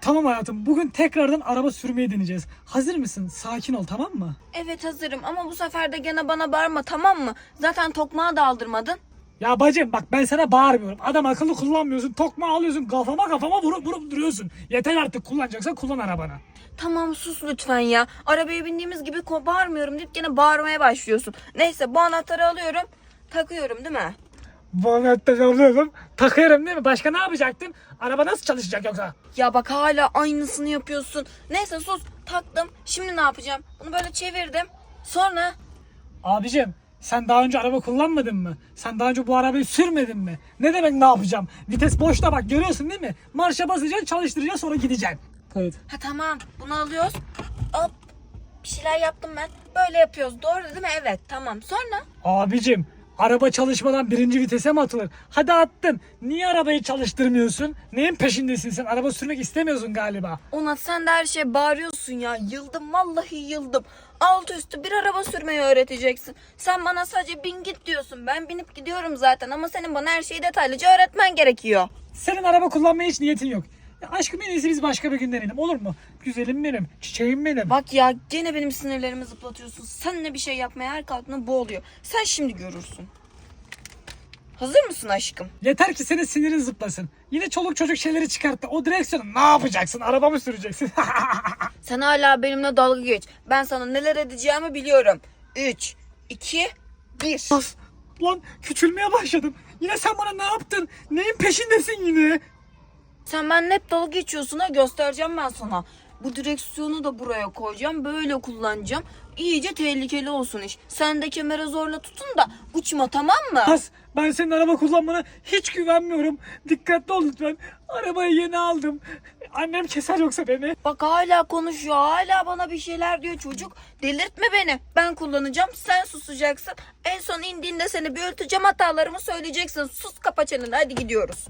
Tamam hayatım bugün tekrardan araba sürmeyi deneyeceğiz. Hazır mısın? Sakin ol tamam mı? Evet hazırım ama bu sefer de gene bana bağırma tamam mı? Zaten tokmağı da aldırmadın. Ya bacım bak ben sana bağırmıyorum. Adam akıllı kullanmıyorsun. Tokma alıyorsun kafama kafama vurup vurup duruyorsun. Yeter artık kullanacaksan kullan arabanı. Tamam sus lütfen ya. Arabaya bindiğimiz gibi ko- bağırmıyorum deyip gene bağırmaya başlıyorsun. Neyse bu anahtarı alıyorum. Takıyorum değil mi? Anahtarı alıyorum. Takıyorum değil mi? Başka ne yapacaktın? Araba nasıl çalışacak yoksa? Ya bak hala aynısını yapıyorsun. Neyse sus taktım. Şimdi ne yapacağım? Bunu böyle çevirdim. Sonra Abicim sen daha önce araba kullanmadın mı? Sen daha önce bu arabayı sürmedin mi? Ne demek ne yapacağım? Vites boşta bak görüyorsun değil mi? Marşa basacaksın çalıştıracaksın sonra gideceksin. Evet. ha tamam bunu alıyoruz. Hop bir şeyler yaptım ben. Böyle yapıyoruz. Doğru değil mi? Evet tamam. Sonra Abicim araba çalışmadan birinci vitese mi atılır? Hadi attın. Niye arabayı çalıştırmıyorsun? Neyin peşindesin sen? Araba sürmek istemiyorsun galiba. Onat sen de her şeye bağırıyorsun ya. Yıldım vallahi yıldım. Alt üstü bir araba sürmeyi öğreteceksin. Sen bana sadece bin git diyorsun. Ben binip gidiyorum zaten ama senin bana her şeyi detaylıca öğretmen gerekiyor. Senin araba kullanmaya hiç niyetin yok. Ya aşkım en iyisi biz başka bir gün deneyelim olur mu? Güzelim benim, çiçeğim benim. Bak ya gene benim sinirlerimi zıplatıyorsun. Seninle bir şey yapmaya her kalktığında bu oluyor. Sen şimdi görürsün. Hazır mısın aşkım? Yeter ki senin sinirin zıplasın. Yine çoluk çocuk şeyleri çıkarttı. O direksiyonu ne yapacaksın? Araba mı süreceksin? Sen hala benimle dalga geç. Ben sana neler edeceğimi biliyorum. 3, 2, 1. Bas. Lan küçülmeye başladım. Yine sen bana ne yaptın? Neyin peşindesin yine? Sen benimle hep dalga geçiyorsun ha göstereceğim ben sana. Bu direksiyonu da buraya koyacağım. Böyle kullanacağım. İyice tehlikeli olsun iş. Sen de kemere zorla tutun da uçma tamam mı? Bas. Ben senin araba kullanmana hiç güvenmiyorum. Dikkatli ol lütfen. Arabayı yeni aldım. Annem keser yoksa beni. Bak hala konuşuyor. Hala bana bir şeyler diyor çocuk. Delirtme beni. Ben kullanacağım. Sen susacaksın. En son indiğinde seni bir hatalarımı söyleyeceksin. Sus kapa çeneni. Hadi gidiyoruz.